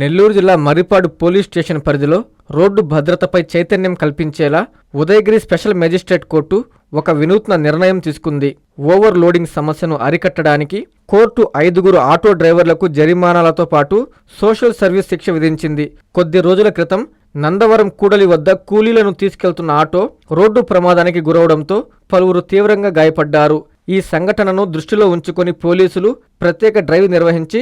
నెల్లూరు జిల్లా Marripadu police station పరిధిలో road భద్రతపై చైతన్యం కల్పించేలా ఉదయగిరి స్పెషల్ మెజిస్ట్రేట్ కోర్టు ఒక వినూత్న నిర్ణయం తీసుకుంది. ఓవర్ లోడింగ్ సమస్యను అరికట్టడానికి కోర్టు ఐదుగురు ఆటో డ్రైవర్లకు జరిమానాలతో పాటు సోషల్ సర్వీస్ శిక్ష విధించింది. కొద్ది రోజుల క్రితం నందవరం కూడలి వద్ద కూలీలను తీసుకెళ్తున్న ఆటో రోడ్డు ప్రమాదానికి గురవడంతో పలువురు తీవ్రంగా గాయపడ్డారు. ఈ సంఘటనను దృష్టిలో ఉంచుకొని పోలీసులు ప్రత్యేక డ్రైవ్ నిర్వహించి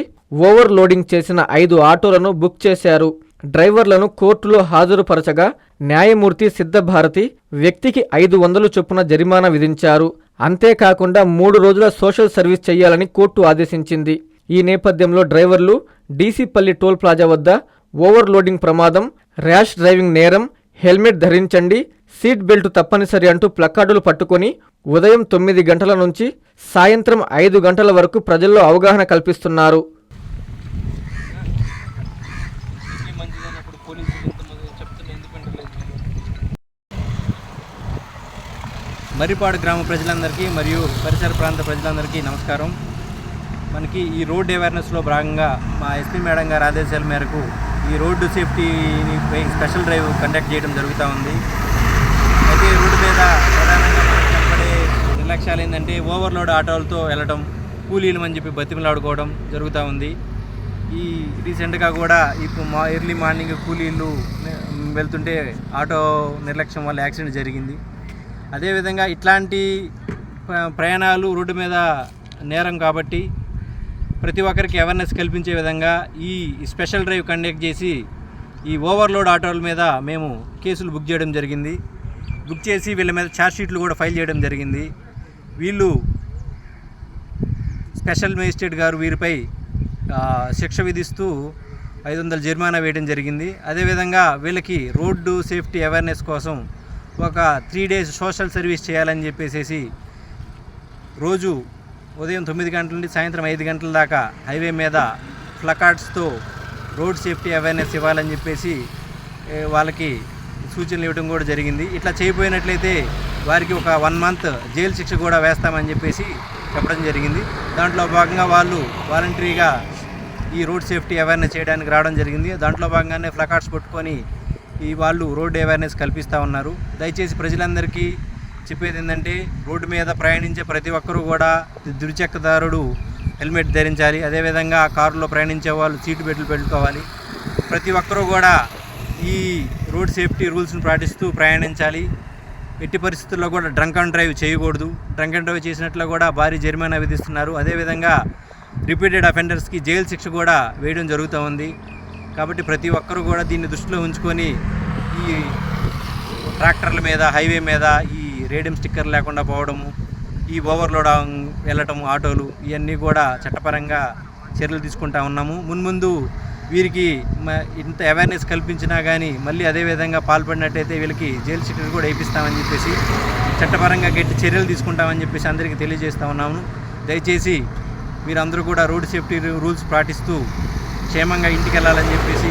ఓవర్ లోడింగ్ చేసిన ఐదు ఆటోలను బుక్ చేశారు. డ్రైవర్లను కోర్టులో హాజరుపరచగా న్యాయమూర్తి సిద్ధభారతి వ్యక్తికి ఐదు వందలు చొప్పున జరిమానా విధించారు. అంతేకాకుండా మూడు రోజుల సోషల్ సర్వీస్ చేయాలని కోర్టు ఆదేశించింది. ఈ నేపథ్యంలో డ్రైవర్లు డీసీపల్లి టోల్ ప్లాజా వద్ద ఓవర్లోడింగ్ ప్రమాదం ర్యాష్ డ్రైవింగ్ నేరం హెల్మెట్ ధరించండి సీట్ బెల్ట్ తప్పనిసరి అంటూ ప్లకార్డులు పట్టుకొని ఉదయం తొమ్మిది గంటల నుంచి సాయంత్రం ఐదు గంటల వరకు ప్రజల్లో అవగాహన కల్పిస్తున్నారు. మర్రిపాడు గ్రామ ప్రజలందరికీ మరియు పరిసర ప్రాంత ప్రజలందరికీ నమస్కారం. మనకి ఈ రోడ్ అవేర్నెస్లో భాగంగా మా ఎస్పీ మేడం గారి ఆదేశాల మేరకు ఈ రోడ్డు సేఫ్టీని స్పెషల్ డ్రైవ్ కండక్ట్ చేయడం జరుగుతూ ఉంది. అయితే రోడ్డు మీద ప్రధానంగా నిర్లక్ష్యాలు ఏంటంటే ఓవర్లోడ్ ఆటోలతో వెళ్ళడం కూలీలు అని చెప్పి బతిమలాడుకోవడం జరుగుతూ ఉంది. ఈ రీసెంట్గా కూడా ఇప్పుడు మా ఎర్లీ మార్నింగ్ కూలీలు వెళ్తుంటే ఆటో నిర్లక్ష్యం వల్ల యాక్సిడెంట్ జరిగింది. అదేవిధంగా ఇట్లాంటి ప్రయాణాలు రోడ్డు మీద నేరం కాబట్టి ప్రతి ఒక్కరికి అవేర్నెస్ కల్పించే విధంగా ఈ స్పెషల్ డ్రైవ్ కండక్ట్ చేసి ఈ ఓవర్లోడ్ ఆటోల మీద మేము కేసులు బుక్ చేయడం జరిగింది. బుక్ చేసి వీళ్ళ మీద ఛార్జ్ షీట్లు కూడా ఫైల్ చేయడం జరిగింది. వీళ్ళు స్పెషల్ మేజిస్ట్రేట్ గారు వీరిపై శిక్ష విధిస్తూ ఐదు వందల జరిమానా వేయడం జరిగింది. అదేవిధంగా వీళ్ళకి రోడ్డు సేఫ్టీ అవేర్నెస్ కోసం ఒక త్రీ డేస్ సోషల్ సర్వీస్ చేయాలని చెప్పేసి రోజు ఉదయం తొమ్మిది గంటల నుండి సాయంత్రం ఐదు గంటల దాకా హైవే మీద ఫ్లకార్డ్స్తో రోడ్ సేఫ్టీ అవేర్నెస్ ఇవ్వాలని చెప్పేసి వాళ్ళకి సూచనలు ఇవ్వడం కూడా జరిగింది. ఇట్లా చేయబోయినట్లయితే వారికి ఒక వన్ మంత్ జైలు శిక్ష కూడా వేస్తామని చెప్పేసి చెప్పడం జరిగింది. దాంట్లో భాగంగా వాళ్ళు వాలంటరీగా ఈ రోడ్ సేఫ్టీ అవేర్నెస్ చేయడానికి రావడం జరిగింది. దాంట్లో భాగంగానే ఫ్లకార్డ్స్ పట్టుకొని ఈ వాళ్ళు రోడ్ అవేర్నెస్ కల్పిస్తూ ఉన్నారు. దయచేసి ప్రజలందరికీ చెప్పేది ఏంటంటే రోడ్డు మీద ప్రయాణించే ప్రతి ఒక్కరూ కూడా ద్విచక్రదారుడు హెల్మెట్ ధరించాలి. అదేవిధంగా కారులో ప్రయాణించే వాళ్ళు సీటు బెల్ట్లు పెట్టుకోవాలి. ప్రతి ఒక్కరూ కూడా ఈ రోడ్ సేఫ్టీ రూల్స్ను పాటిస్తూ ప్రయాణించాలి. ఎట్టి పరిస్థితుల్లో కూడా డ్రంక్ అండ్ డ్రైవ్ చేయకూడదు. డ్రంక్ అండ్ డ్రైవ్ చేసినట్లు కూడా భారీ జరిమానా విధిస్తున్నారు. అదేవిధంగా రిపీటెడ్ అఫెండర్స్కి జైలు శిక్ష కూడా వేయడం జరుగుతూ ఉంది. కాబట్టి ప్రతి ఒక్కరూ కూడా దీన్ని దృష్టిలో ఉంచుకొని ఈ ట్రాక్టర్ల మీద హైవే మీద ఈ రేడియం స్టిక్కర్ లేకుండా పోవడము ఈ ఓవర్లోడ్ వెళ్ళటము ఆటోలు ఇవన్నీ కూడా చట్టపరంగా చర్యలు తీసుకుంటా ఉన్నాము. మున్ముందు వీరికి ఇంత అవేర్నెస్ కల్పించినా కానీ మళ్ళీ అదే విధంగా పాల్పడినట్టయితే వీళ్ళకి జైలు శిక్ష కూడా వేయిస్తామని చెప్పేసి చట్టపరంగా గట్టి చర్యలు తీసుకుంటామని చెప్పేసి అందరికీ తెలియజేస్తా ఉన్నాము. దయచేసి మీరందరూ కూడా రోడ్ సేఫ్టీ రూల్స్ పాటిస్తూ క్షేమంగా ఇంటికి వెళ్ళాలని చెప్పేసి